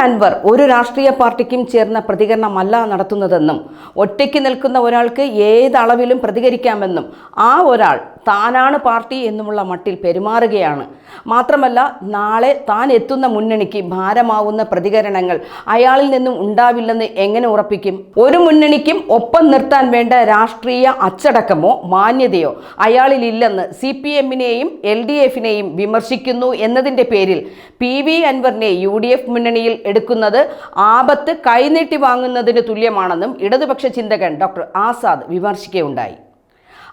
അൻവർ ഒരു രാഷ്ട്രീയ പാർട്ടിക്കും ചേർന്ന പ്രതികരണമല്ല നടത്തുന്നതെന്നും ഒറ്റയ്ക്ക് നിൽക്കുന്ന ഒരാൾക്ക് ഏതളവിലും പ്രതികരിക്കാമെന്നും ആ ഒരാൾ താനാണ് പാർട്ടി എന്നുമുള്ള മട്ടിൽ പെരുമാറുകയാണ്. മാത്രമല്ല നാളെ താൻ എത്തുന്ന മുന്നണിക്ക് ഭാരമാവുന്ന പ്രതികരണങ്ങൾ അയാളിൽ നിന്നും ഉണ്ടാവില്ലെന്ന് എങ്ങനെ ഉറപ്പിക്കും? ഒരു മുന്നണിക്കും ഒപ്പം നിർത്താൻ വേണ്ട രാഷ്ട്രീയ അച്ചടക്കമോ മാന്യതയോ അയാളിലില്ലെന്ന് സി പി എമ്മിനെയും എൽ ഡി എഫിനെയും വിമർശിക്കുന്നു എന്നതിന്റെ പേരിൽ പി വി അൻവറിനെ യു ഡി എഫ് മുന്നണിയിൽ എടുക്കുന്നത് ആപത്ത് കൈനീട്ടി വാങ്ങുന്നതിന് തുല്യമാണെന്നും ഇടതുപക്ഷ ചിന്തകൻ ഡോക്ടർ ആസാദ് വിമർശിക്കുകയുണ്ടായി.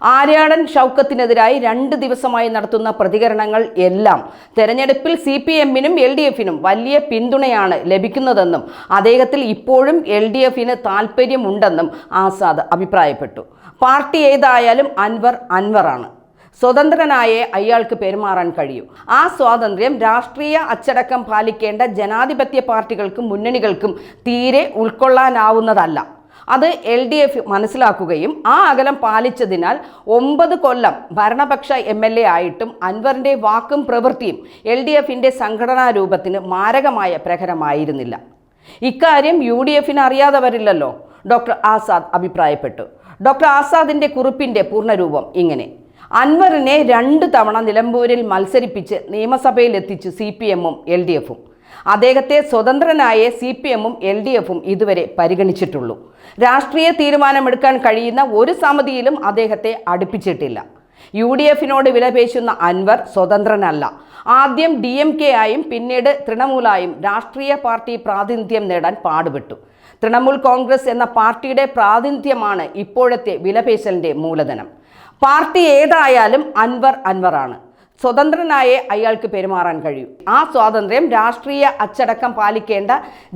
ആര്യാടൻ ഷൗക്കത്തിനെതിരായി രണ്ട് ദിവസമായി നടത്തുന്ന പ്രതികരണങ്ങൾ എല്ലാം തെരഞ്ഞെടുപ്പിൽ സി പി എമ്മിനും എൽ ഡി എഫിനും വലിയ പിന്തുണയാണ് ലഭിക്കുന്നതെന്നും അദ്ദേഹത്തിൽ ഇപ്പോഴും എൽ ഡി എഫിന് താല്പര്യമുണ്ടെന്നും ആസാദ് അഭിപ്രായപ്പെട്ടു. പാർട്ടി ഏതായാലും അൻവർ അൻവറാണ്. സ്വതന്ത്രനായേ അയാൾക്ക് പെരുമാറാൻ കഴിയൂ. ആ സ്വാതന്ത്ര്യം രാഷ്ട്രീയ അച്ചടക്കം പാലിക്കേണ്ട ജനാധിപത്യ പാർട്ടികൾക്കും മുന്നണികൾക്കും തീരെ ഉൾക്കൊള്ളാനാവുന്നതല്ല. അത് എൽ ഡി എഫ് മനസ്സിലാക്കുകയും ആ അകലം പാലിച്ചതിനാൽ ഒമ്പത് കൊല്ലം ഭരണപക്ഷ എം എൽ എ ആയിട്ടും അൻവറിന്റെ വാക്കും പ്രവൃത്തിയും എൽ ഡി എഫിന്റെ സംഘടനാ രൂപത്തിന് മാരകമായ പ്രഹരമായിരുന്നില്ല. ഇക്കാര്യം യു ഡി എഫിന് അറിയാതെ വരില്ലല്ലോ ഡോക്ടർ ആസാദ് അഭിപ്രായപ്പെട്ടു. ഡോക്ടർ ആസാദിന്റെ കുറിപ്പിന്റെ പൂർണരൂപം ഇങ്ങനെ. അൻവറിനെ രണ്ട് തവണ നിലമ്പൂരിൽ മത്സരിപ്പിച്ച് നിയമസഭയിലെത്തിച്ചു സി പി എമ്മും എൽ ഡി എഫും അദ്ദേഹത്തെ സ്വതന്ത്രനായ സി പി എമ്മും എൽ ഡി എഫും ഇതുവരെ പരിഗണിച്ചിട്ടുള്ളൂ. രാഷ്ട്രീയ തീരുമാനമെടുക്കാൻ കഴിയുന്ന ഒരു സമിതിയിലും അദ്ദേഹത്തെ അടുപ്പിച്ചിട്ടില്ല. യു ഡി എഫിനോട് വിലപേശുന്ന അൻവർ സ്വതന്ത്രനല്ല. ആദ്യം ഡി എം കെ ആയും പിന്നീട് തൃണമൂലായും രാഷ്ട്രീയ പാർട്ടി പ്രാതിനിധ്യം നേടാൻ പാടുപെട്ടു. തൃണമൂൽ കോൺഗ്രസ് എന്ന പാർട്ടിയുടെ പ്രാതിനിധ്യമാണ് ഇപ്പോഴത്തെ വിലപേശലിന്റെ മൂലധനം. പാർട്ടി ഏതായാലും അൻവർ അൻവറാണ്. സ്വതന്ത്രനായേ അയാൾക്ക് പെരുമാറാൻ കഴിയൂ. ആ സ്വാതന്ത്ര്യം രാഷ്ട്രീയ അച്ചടക്കം പാലിക്കേണ്ട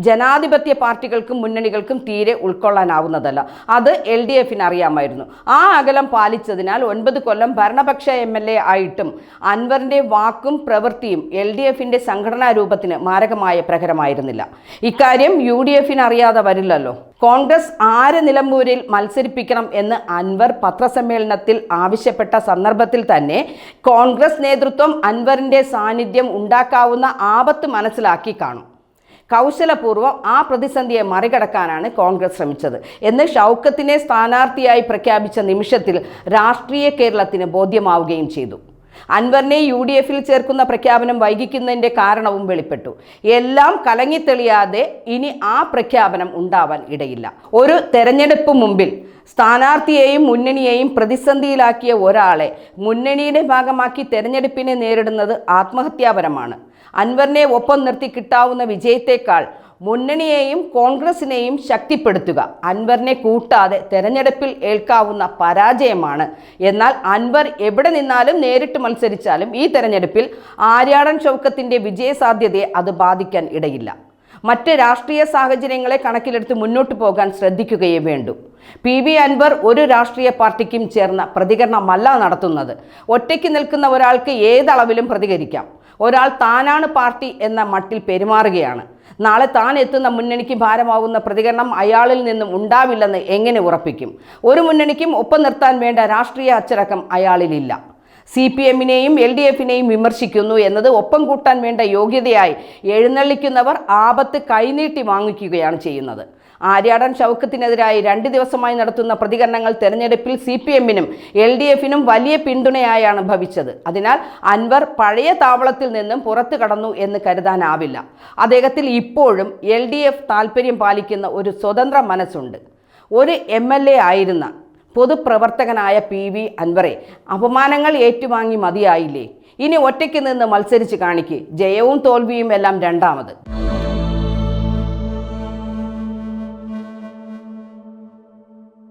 ജനാധിപത്യ പാർട്ടികൾക്കും മുന്നണികൾക്കും തീരെ ഉൾക്കൊള്ളാനാവുന്നതല്ല. അത് എൽ ഡി എഫിന് അറിയാമായിരുന്നു. ആ അകലം പാലിച്ചതിനാൽ ഒൻപത് കൊല്ലം ഭരണപക്ഷ എം എൽ എ ആയിട്ടും അൻവറിന്റെ വാക്കും പ്രവൃത്തിയും എൽ ഡി എഫിന്റെ സംഘടനാ രൂപത്തിന് മാരകമായ പ്രഹരമായിരുന്നില്ല. ഇക്കാര്യം യു ഡി എഫിന് അറിയാതെ വരില്ലല്ലോ. കോൺഗ്രസ് ആര് നിലമ്പൂരിൽ മത്സരിപ്പിക്കണം എന്ന് അൻവർ പത്രസമ്മേളനത്തിൽ ആവശ്യപ്പെട്ട സന്ദർഭത്തിൽ തന്നെ കോൺഗ്രസ് നേതൃത്വം അൻവറിന്റെ സാന്നിധ്യം ഉണ്ടാക്കാവുന്ന ആപത്ത് മനസ്സിലാക്കി കാണും. കൗശലപൂർവം ആ പ്രതിസന്ധിയെ മറികടക്കാനാണ് കോൺഗ്രസ് ശ്രമിച്ചത്. എന്ന് ഷൗക്കത്തിനെ സ്ഥാനാർത്ഥിയായി പ്രഖ്യാപിച്ച നിമിഷത്തിൽ രാഷ്ട്രീയ കേരളത്തിന് ബോധ്യമാവുകയും ചെയ്തു. അൻവറിനെ യു ഡി എഫിൽ ചേർക്കുന്ന പ്രഖ്യാപനം വൈകിക്കുന്നതിന്റെ കാരണവും വെളിപ്പെട്ടു. എല്ലാം കലങ്ങിത്തെളിയാതെ ഇനി ആ പ്രഖ്യാപനം ഉണ്ടാവാൻ ഇടയില്ല. ഒരു തെരഞ്ഞെടുപ്പ് മുമ്പിൽ സ്ഥാനാർത്ഥിയെയും മുന്നണിയെയും പ്രതിസന്ധിയിലാക്കിയ ഒരാളെ മുന്നണിയുടെ ഭാഗമാക്കി തെരഞ്ഞെടുപ്പിനെ നേരിടുന്നത് ആത്മഹത്യാപരമാണ്. അൻവറിനെ ഒപ്പം നിർത്തി കിട്ടാവുന്ന വിജയത്തേക്കാൾ മുന്നണിയെയും കോൺഗ്രസിനെയും ശക്തിപ്പെടുത്തുക. അൻവറിനെ കൂട്ടാതെ തെരഞ്ഞെടുപ്പിൽ ഏൽക്കാവുന്ന പരാജയമാണ്. എന്നാൽ അൻവർ എവിടെ നിന്നാലും നേരിട്ട് മത്സരിച്ചാലും ഈ തെരഞ്ഞെടുപ്പിൽ ആര്യാടൻ ചൗക്കത്തിന്റെ വിജയസാധ്യതയെ അത് ബാധിക്കാൻ ഇടയില്ല. മറ്റ് രാഷ്ട്രീയ സാഹചര്യങ്ങളെ കണക്കിലെടുത്ത് മുന്നോട്ട് പോകാൻ ശ്രദ്ധിക്കുകയേ വേണ്ടൂ. പി വി അൻവർ ഒരു രാഷ്ട്രീയ പാർട്ടിക്കും ചേർന്ന പ്രതികരണമല്ല നടത്തുന്നത്. ഒറ്റയ്ക്ക് നിൽക്കുന്ന ഒരാൾക്ക് ഏതളവിലും പ്രതികരിക്കാം. ഒരാൾ താനാണ് പാർട്ടി എന്ന മട്ടിൽ പെരുമാറുകയാണ്. നാളെ താൻ എത്തുന്ന മുന്നണിക്ക് ഭാരമാവുന്ന പ്രതികരണം അയാളിൽ നിന്നും ഉണ്ടാവില്ലെന്ന് എങ്ങനെ ഉറപ്പിക്കും? ഒരു മുന്നണിക്കും ഒപ്പം നിർത്താൻ വേണ്ട രാഷ്ട്രീയ അച്ചടക്കം അയാളിലില്ല. സി പി എമ്മിനെയും എൽ ഡി എഫിനെയും വിമർശിക്കുന്നു എന്നത് ഒപ്പം കൂട്ടാൻ വേണ്ട യോഗ്യതയായി എഴുന്നള്ളിക്കുന്നവർ ആപത്ത് കൈനീട്ടി വാങ്ങിക്കുകയാണ് ചെയ്യുന്നത്. ആര്യാടൻ ഷൗക്കത്തിനെതിരായി രണ്ട് ദിവസമായി നടത്തുന്ന പ്രതികരണങ്ങൾ തെരഞ്ഞെടുപ്പിൽ സി പി എമ്മിനും എൽ ഡി എഫിനും വലിയ പിന്തുണയായാണ് ഭവിച്ചത്. അതിനാൽ അൻവർ പഴയ താവളത്തിൽ നിന്നും പുറത്തു കടന്നു എന്ന് കരുതാനാവില്ല. അദ്ദേഹത്തിൽ ഇപ്പോഴും എൽ ഡി എഫ് താല്പര്യം പാലിക്കുന്ന ഒരു സ്വതന്ത്ര മനസ്സുണ്ട്. ഒരു എം എൽ എ ആയിരുന്ന പൊതുപ്രവർത്തകനായ പി വി അൻവറെ അപമാനങ്ങൾ ഏറ്റുവാങ്ങി മതിയായില്ലേ? ഇനി ഒറ്റയ്ക്ക് നിന്ന് മത്സരിച്ച് കാണിക്ക്. ജയവും തോൽവിയും എല്ലാം രണ്ടാമത്.